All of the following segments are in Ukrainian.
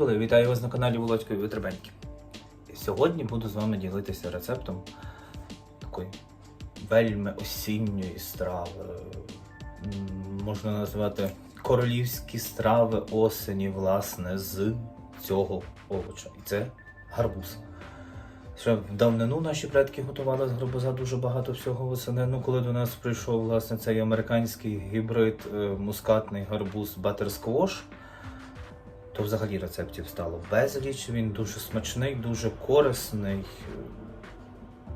були, вітаю вас на каналі Володькові Витребеньки. Сьогодні буду з вами ділитися рецептом такої вельми осінньої страви. Можна назвати королівські страви осені, власне, з цього овоча. І це гарбуз. Ще в давнину наші предки готували з гарбуза дуже багато всього восени. Ну, коли до нас прийшов власне цей американський гібрид е, мускатний гарбуз Батерсквош, то взагалі рецептів стало безліч. Він дуже смачний, дуже корисний,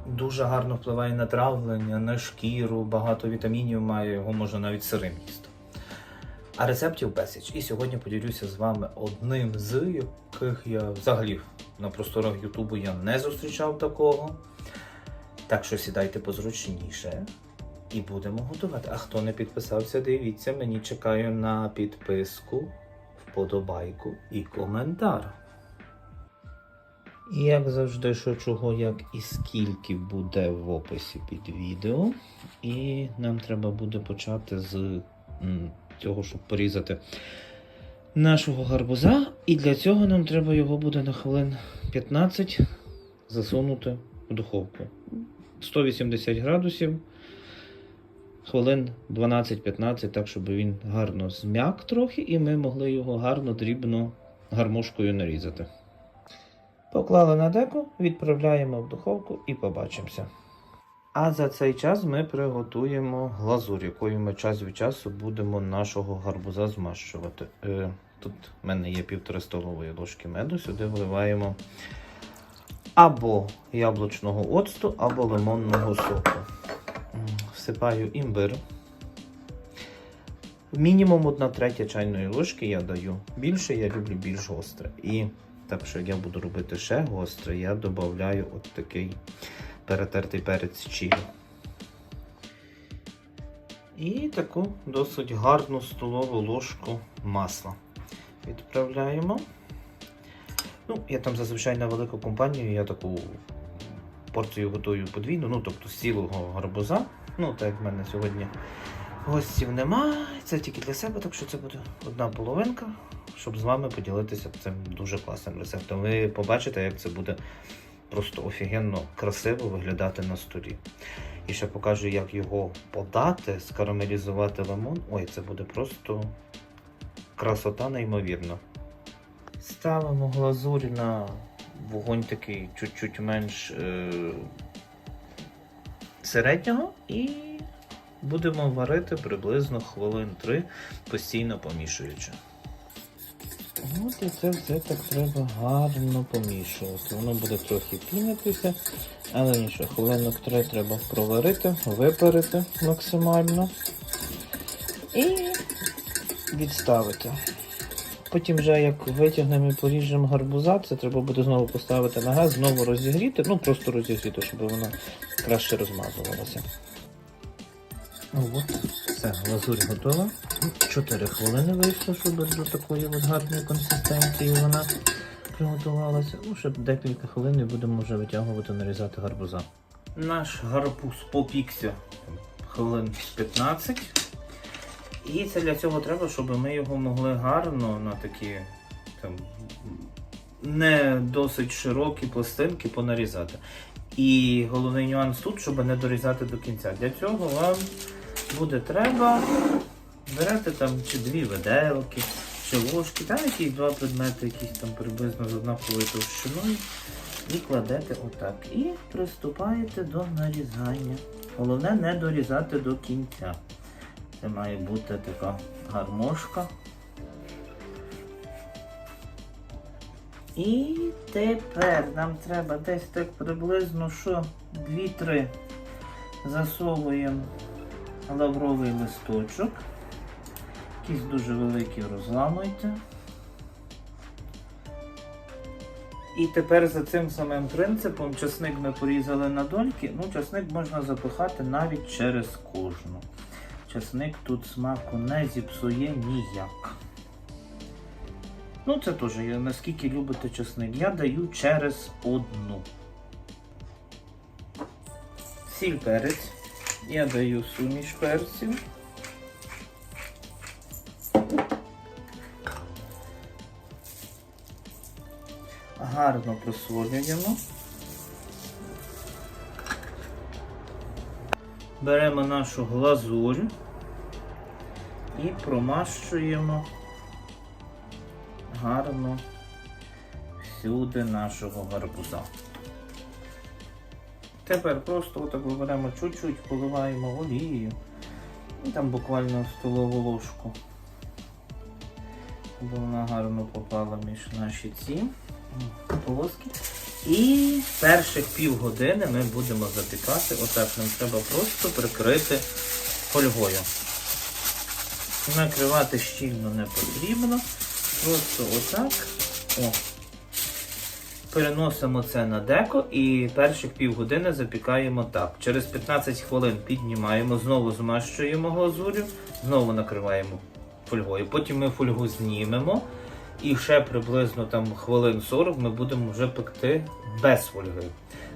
дуже гарно впливає на травлення, на шкіру, багато вітамінів має, його можна навіть сирим їсти. А рецептів безліч. І сьогодні поділюся з вами одним з яких я взагалі на просторах Ютубу я не зустрічав такого. Так що сідайте позручніше і будемо готувати. А хто не підписався, дивіться, мені чекаю на підписку, вподобайку і коментар. І як завжди, що чого, як і скільки буде в описі під відео. І нам треба буде почати з цього, щоб порізати нашого гарбуза. І для цього нам треба його буде на хвилин 15 засунути в духовку. 180 градусів. Хвилин 12-15, так, щоб він гарно зм'як трохи, і ми могли його гарно дрібно гармошкою нарізати. Поклали на деку, відправляємо в духовку і побачимося. А за цей час ми приготуємо глазур, якою ми час від часу будемо нашого гарбуза змащувати. Е, тут в мене є півтори столової ложки меду, сюди вливаємо або яблучного оцту, або лимонного соку. Всипаю імбир. Мінімум 1 третя чайної ложки я даю. Більше я люблю більш гостре. І так що я буду робити ще гостре, я додаю от такий перетертий перець чилі. І таку досить гарну столову ложку масла. Відправляємо. Ну, я там зазвичай на велику компанію, я таку порцію готую подвійну, ну тобто з цілого гарбуза. Ну, так як в мене сьогодні гостів немає, це тільки для себе, так що це буде одна половинка, щоб з вами поділитися цим дуже класним рецептом. Ви побачите, як це буде просто офігенно красиво виглядати на столі. І ще покажу, як його подати, скарамелізувати лимон. Ой, це буде просто красота неймовірна. Ставимо глазурь на вогонь такий чуть-чуть менш е- середнього і будемо варити приблизно хвилин 3, постійно помішуючи. От і це все так треба гарно помішувати. Воно буде трохи пінитися, але нічого, хвилинок 3 треба проварити, випарити максимально і відставити. Потім вже як витягнемо і поріжемо гарбуза, це треба буде знову поставити на газ, знову розігріти, ну просто розігріти, щоб воно краще розмазувалося. Ну от, все, глазурь готова. 4 хвилини вийшло, щоб до такої от гарної консистенції вона приготувалася. Ну, ще декілька хвилин і будемо вже витягувати, нарізати гарбуза. Наш гарбуз попікся хвилин 15. І це для цього треба, щоб ми його могли гарно на такі там, не досить широкі пластинки понарізати. І головний нюанс тут, щоб не дорізати до кінця. Для цього вам буде треба берете там чи дві виделки, чи ложки, там якісь два предмети, якісь там приблизно з однаковою товщиною. І кладете отак. І приступаєте до нарізання. Головне не дорізати до кінця. Це має бути така гармошка. І тепер нам треба десь так приблизно що 2-3 засовуємо лавровий листочок. Якісь дуже великі розламуйте. І тепер за цим самим принципом часник ми порізали на дольки. Ну, часник можна запихати навіть через кожну. Часник тут смаку не зіпсує ніяк. Ну, це теж, наскільки любите часник. Я даю через одну. Сіль перець. Я даю суміш перців. гарно просолюємо. Беремо нашу глазурь і промащуємо гарно всюди нашого гарбуза. Тепер просто отак беремо чуть-чуть, поливаємо олією. І там буквально столову ложку. Щоб вона гарно попала між наші ці полоски. І перших півгодини ми будемо запікати. Отак нам треба просто прикрити фольгою. Накривати щільно не потрібно. Просто отак. О. Переносимо це на деко і перших півгодини запікаємо так. Через 15 хвилин піднімаємо, знову змащуємо глазурю, знову накриваємо фольгою. Потім ми фольгу знімемо. І ще приблизно там хвилин 40 ми будемо вже пекти без фольги.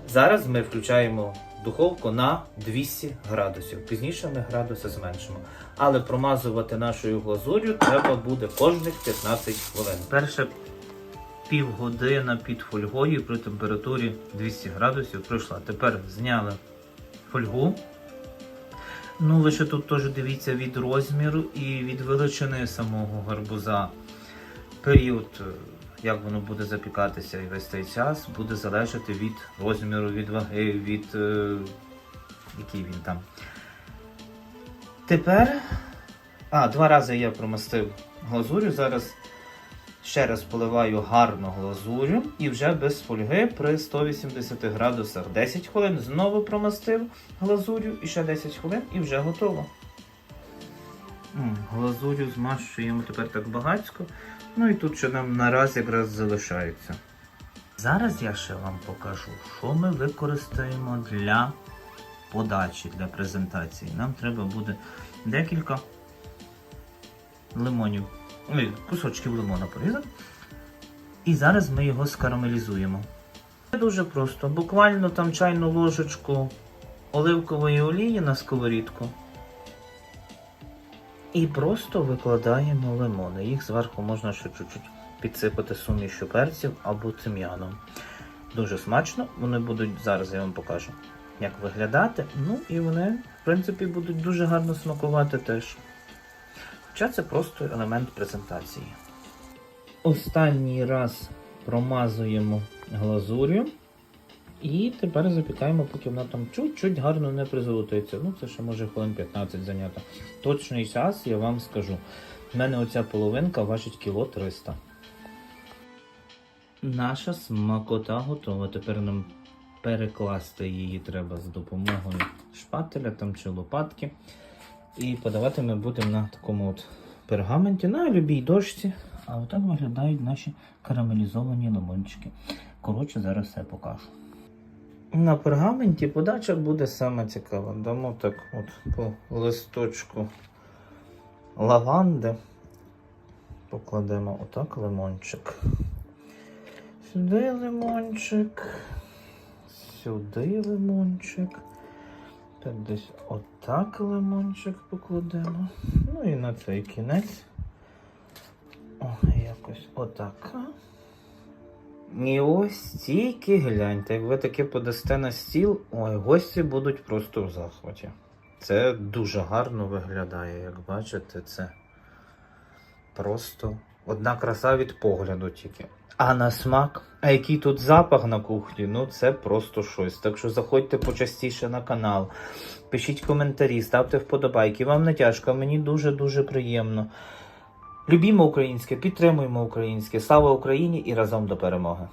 Зараз ми включаємо духовку на 200 градусів. Пізніше ми градуси зменшимо. Але промазувати нашою глазур'ю треба буде кожних 15 хвилин. Перше півгодина під фольгою при температурі 200 градусів пройшла. Тепер зняли фольгу. Ну, лише тут теж дивіться від розміру і від величини самого гарбуза. Період, е, як воно буде запікатися і весь цей час, буде залежати від розміру, від ваги, від е, який він там. Тепер. А, два рази я промастив глазурю. Зараз ще раз поливаю гарно глазурю і вже без фольги при 180 градусах 10 хвилин знову промастив глазурю і ще 10 хвилин і вже готово. Глазурю змащуємо тепер так багатько. Ну і тут ще нам нараз якраз залишається. Зараз я ще вам покажу, що ми використаємо для подачі, для презентації. Нам треба буде декілька лимонів, ой, кусочків лимона порізати. І зараз ми його скарамелізуємо. Це дуже просто. Буквально там чайну ложечку оливкової олії на сковорідку. І просто викладаємо лимони. Їх зверху можна ще чуть-чуть підсипати сумішю перців або тим'яном. Дуже смачно. Вони будуть, зараз я вам покажу, як виглядати. Ну і вони, в принципі, будуть дуже гарно смакувати теж. Хоча це просто елемент презентації. Останній раз промазуємо глазур'ю. І тепер запікаємо, поки вона там чуть-чуть гарно не призолотиться. Ну, це ще може хвилин 15 зайнято. Точний час я вам скажу. У мене оця половинка важить кіло 300. Наша смакота готова. Тепер нам перекласти її треба з допомогою шпателя там чи лопатки. І подавати ми будемо на такому от пергаменті, на любій дошці. А отак виглядають наші карамелізовані лимончики. Коротше, зараз все покажу. На пергаменті подача буде саме цікава. Дамо так от по листочку лаванди. Покладемо отак лимончик. Сюди лимончик. Сюди лимончик. Так десь отак лимончик покладемо. Ну і на цей кінець. О, якось отак. І ось тільки гляньте, як ви таке подасте на стіл, ой, гості будуть просто в захваті. Це дуже гарно виглядає, як бачите, це просто одна краса від погляду тільки. А на смак, а який тут запах на кухні, ну це просто щось. Так що заходьте почастіше на канал, пишіть коментарі, ставте вподобайки. Вам не тяжко, мені дуже-дуже приємно. Любімо українське, підтримуємо українське. Слава Україні і разом до перемоги!